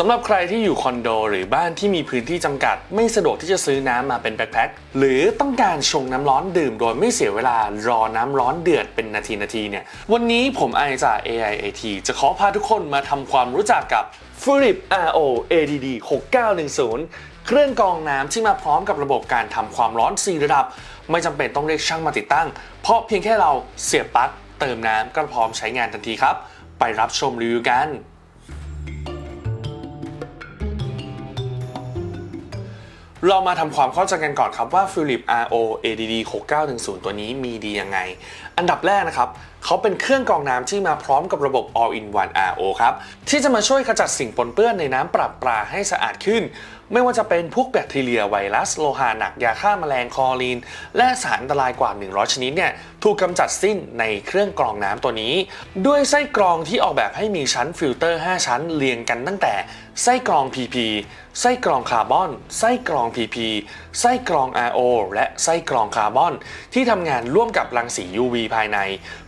สำหรับใครที่อยู่คอนโดหรือบ้านที่มีพื้นที่จำกัด ไม่สะดวกที่จะซื้อน้ำมาเป็นแพ็คๆหรือต้องการชงน้ำร้อนดื่มโดยไม่เสียเวลารอน้ำร้อนเดือดเป็นนาทีนาทีเนี่ย วันนี้ผมไอจาก AIAT จะขอพาทุกคนมาทำความรู้จักกับ f u r i p RO ADD 6910 เครื่องกรองน้ำที่มาพร้อมกับระบบการทำความร้อน 4 ระดับ ไม่จำเป็นต้องเรียกช่างมาติดตั้ง เพราะเพียงแค่เราเสียบปลั๊กเติมน้ำก็พร้อมใช้งานทันทีครับ ไปรับชมรีวิวกัน เรามาทำความเข้าใจกันก่อนครับว่า Philip RO ADD 6910 ตัวนี้มีดียังไง อันดับแรกนะครับ เขาเป็นเครื่องกรองน้ำที่มาพร้อมกับระบบ All-in-one RO ครับ ที่จะมาช่วยขจัดสิ่งปนเปื้อนในน้ำปรับปลาให้สะอาดขึ้น ไม่ว่าจะเป็นพวกแบคทีเรียไวรัส โลหะหนักยาฆ่าแมลงคอรีน และสารอันตรายกว่า 100 ชนิดเนี่ยถูกกำจัดสิ้นในเครื่องกรองน้ำตัวนี้ ด้วยไส้กรองที่ออกแบบให้มีชั้นฟิลเตอร์ 5 ชั้นเรียงกันตั้งแต่ไส้กรอง PP ไส้กรองคาร์บอน ไส้กรอง PP ไส้กรอง RO และไส้กรองคาร์บอน ที่ทำงานร่วมกับรังสี UV ภายใน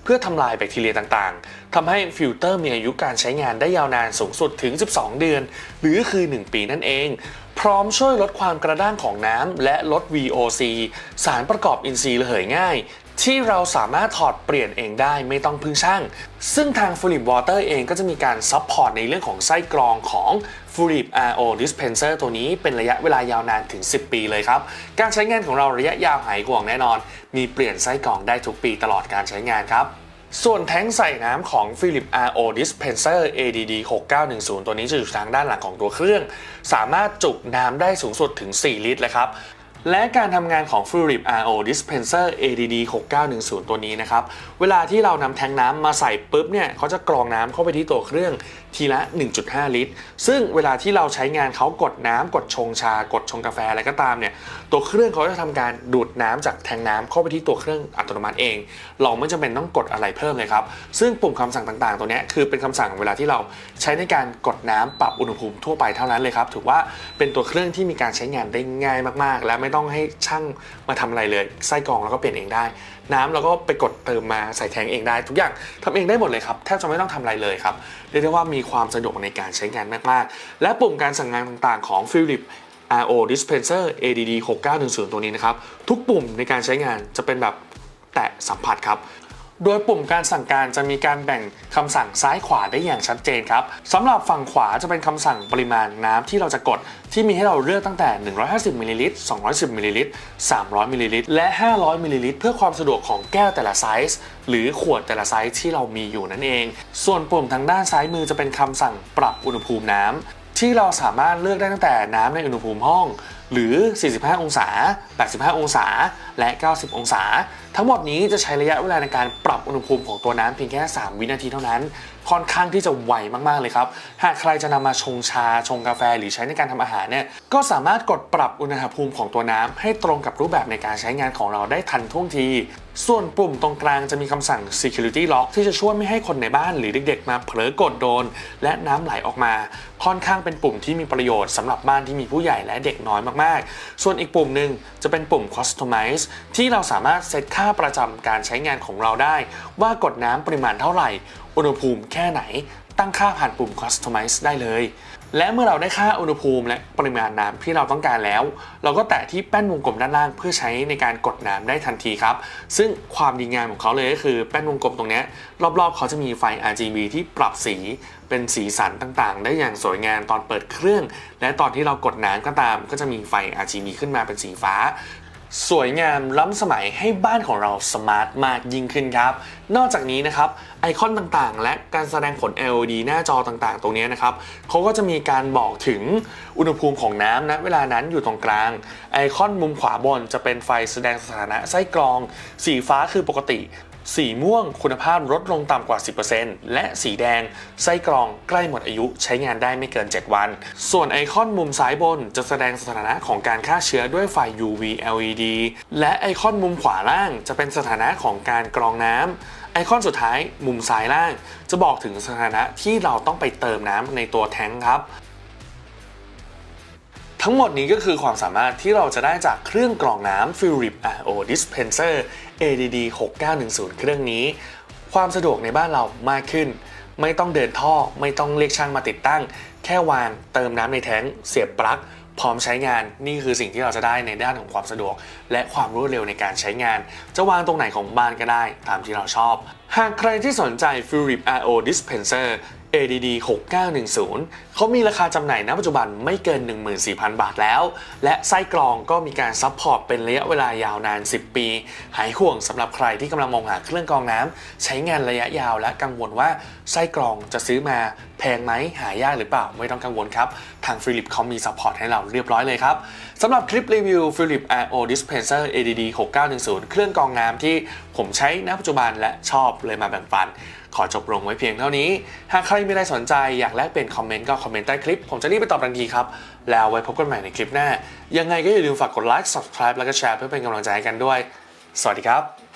เพื่อทำลายแบคทีเรียต่างๆทำให้ฟิลเตอร์มีอายุการใช้งานได้ยาวนานสูงสุดถึง 12 เดือน หรือคือ 1 ปีนั่นเอง พร้อมช่วยลดความกระด้างของน้ำและลด VOC สารประกอบอินทรีย์ระเหยง่ายที่เราสามารถถอดเปลี่ยนเองได้ไม่ต้องพึ่งช่าง ซึ่งทาง f u l i p Water เองก็จะมีการซัพพอร์ตในเรื่องของไส้กรองของ f u l i p RO Dispenser ตัวนี้เป็นระยะเวลายาวนานถึง 10 ปีเลยครับ การใช้งานของเราระยะยาวหายห่วงแน่นอน มีเปลี่ยนไส้กรองได้ทุกปีตลอดการใช้งานครับ ส่วนแท้งใส่น้ำของ Philip RO Dispenser ADD 6910 ตัวนี้จะอยู่ทางด้านหลังของตัวเครื่อง สามารถจุน้ำได้สูงสุดถึง 4 ลิตรเลยครับ และการทำงานของ Philip RO Dispenser ADD 6910 ตัวนี้นะครับ เวลาที่เรานำแทงน้ำมาใส่ปุ๊บเนี่ยเขาจะกรองน้ำเข้าไปที่ตัวเครื่องทีละ 1.5 ลิตร ซึ่งเวลาที่เราใช้งานเขากดน้ำกดชงชากดชงกาแฟอะไรก็ตามเนี่ยตัวเครื่องเขาจะทำการดูดน้ำจากแทงน้ำเข้าไปที่ตัวเครื่องอัตโนมัติเอง เราไม่จำเป็นต้องกดอะไรเพิ่มเลยครับ ซึ่งปุ่มคำสั่งต่างๆ ตัวเนี้ยคือเป็นคำสั่งเวลาที่เราใช้ในการกดน้ำปรับอุณหภูมิทั่วไปเท่านั้นเลยครับ ถือว่าเป็นตัวเครื่องที่มีการใช้งานได้ง่ายมากๆ และไม่ต้องให้ช่างมาทำอะไรเลยไส้กรองแล้วก็เปลี่ยนเองได้ น้ำเราก็ไปกดเติมมาใส่แทงเองได้ ทุกอย่างทำเองได้หมดเลยครับแทบจะไม่ต้องทำอะไรเลยครับเรียกได้ว่ามีความสะดวกในการใช้งานมากๆ และปุ่มการสั่งงานต่างๆ ของ Philip RO Dispenser ADD 6910ตัวนี้นะครับ ทุกปุ่มในการใช้งานจะเป็นแบบแตะสัมผัสครับ โดยปุ่มการสั่งการจะมีการแบ่งคำสั่งซ้ายขวาได้อย่างชัดเจนครับสำหรับฝั่งขวาจะเป็นคำสั่งปริมาณน้ำที่เราจะกด ที่มีให้เราเลือกตั้งแต่ 150มิลลิลิตร210มิลลิลิตร300มิลลิลิตรและ 500มิลลิลิตรเพื่อความสะดวกของแก้วแต่ละไซส์หรือขวดแต่ละไซส์ที่เรามีอยู่นั่นเอง ส่วนปุ่มทางด้านซ้ายมือจะเป็นคำสั่งปรับอุณหภูมิน้ำที่เราสามารถเลือกได้ตั้งแต่น้ำในอุณหภูมิห้อง หรือ 45 องศา 85 องศา และ 90 องศา ทั้งหมดนี้จะใช้ระยะเวลาในการปรับอุณหภูมิของตัวน้ำเพียงแค่ 3 วินาทีเท่านั้น ค่อนข้างที่จะไวมากๆเลยครับ หากใครจะนำมาชงชาชงกาแฟหรือใช้ในการทำอาหารเนี่ยก็สามารถกดปรับอุณหภูมิของตัวน้ำให้ตรงกับรูปแบบในการใช้งานของเราได้ทันท่วงที ส่วนปุ่มตรงกลางจะมีคำสั่ง security lock ที่จะช่วยไม่ให้คนในบ้านหรือเด็กๆ มาเผลอกดโดน และน้ำไหลออกมา ค่อนข้างเป็นปุ่มที่มีประโยชน์สำหรับบ้านที่มีผู้ใหญ่และเด็กน้อยมากๆ ส่วนอีกปุ่มหนึ่งจะเป็นปุ่ม customize ที่เราสามารถเซตค่า่าประจำการใช้งานของเราได้ ว่ากดน้ำปริมาณเท่าไหร่ อุณหภูมิแค่ไหน ตั้งค่าผ่านปุ่ม customize ได้เลย และเมื่อเราได้ค่าอุณหภูมิและปริมาณน้ำที่เราต้องการแล้ว เราก็แตะที่แป้นวงกลมด้านล่าง เพื่อใช้ในการกดน้ำได้ทันทีครับ ซึ่งความดีงามของเขาเลยก็คือแป้นวงกลมตรงนี้รอบๆ เขาจะมีไฟ RGB ที่ปรับสีเป็นสีสันต่างๆ ได้อย่างสวยงามตอนเปิดเครื่อง และตอนที่เรากดน้ำก็ตาม ก็จะมีไฟ RGB ขึ้นมาเป็นสีฟ้า สวยงามล้ำสมัยให้บ้านของเราสมาร์ทมากยิ่งขึ้นครับ นอกจากนี้นะครับไอคอนต่างๆ และการแสดงผล LED หน้าจอต่างๆ ตรงนี้นะครับเขาก็จะมีการบอกถึงอุณหภูมิของน้ำนะเวลานั้นอยู่ตรงกลาง ไอคอนมุมขวาบนจะเป็นไฟแสดงสถานะไส้กรอง สีฟ้าคือปกติ สีม่วงคุณภาพลดลงต่ำกว่า 10%และสีแดงไส้กรองใกล้หมดอายุใช้งานได้ไม่เกิน 7 วัน ส่วนไอคอนมุมซ้ายบนจะแสดงสถานะของการฆ่าเชื้อด้วยไฟ UV LED และไอคอนมุมขวาล่างจะเป็นสถานะของการกรองน้ำไอคอนสุดท้ายมุมซ้ายล่าง จะบอกถึงสถานะที่เราต้องไปเติมน้ำในตัวแทงค์ครับ ทั้งหมดนี้ก็คือความสามารถที่เราจะได้จากเครื่องกรองน้ำ Philip RO Dispenser ADD 6910 เครื่องนี้ ความสะดวกในบ้านเรามากขึ้น ไม่ต้องเดินท่อ ไม่ต้องเรียกช่างมาติดตั้ง แค่วางเติมน้ำในแท้งเสียบปลั๊กพร้อมใช้งานนี่คือสิ่งที่เราจะได้ในด้านของความสะดวก และความรวดเร็วในการใช้งาน จะวางตรงไหนของบ้านก็ได้ตามที่เราชอบ หากใครที่สนใจ Philip RO Dispenser ADD 6910 เขามีราคาจำหน่ายณปัจจุบันไม่เกิน 14,000 บาทแล้ว และไส้กรองก็มีการซัพพอร์ตเป็นระยะเวลายาวนาน 10 ปี หายห่วงสำหรับใครที่กำลังมองหาเครื่องกรองน้ำใช้งานระยะยาวและกังวลว่าไส้กรองจะซื้อมาแพงไหมหายากหรือเปล่า ไม่ต้องกังวลครับ ทาง Philip เขามีซัพพอร์ตให้เราเรียบร้อยเลยครับสำหรับคลิปรีวิว Philip RO Dispenser ADD 6910 เครื่องกรองน้ำที่ผมใช้ณปัจจุบันและชอบเลยมาแบ่งปัน ขอจบลงไว้เพียงเท่านี้ หากใครมีอะไรสนใจอยากแลกเปลี่ยนคอมเมนต์ก็คอมเมนต์ใต้คลิป ผมจะรีบไปตอบทันทีครับ แล้วไว้พบกันใหม่ในคลิปหน้า ยังไงก็อย่าลืมฝากกดไลค์ subscribe แล้วก็แชร์เพื่อเป็นกำลังใจให้กันด้วย สวัสดีครับ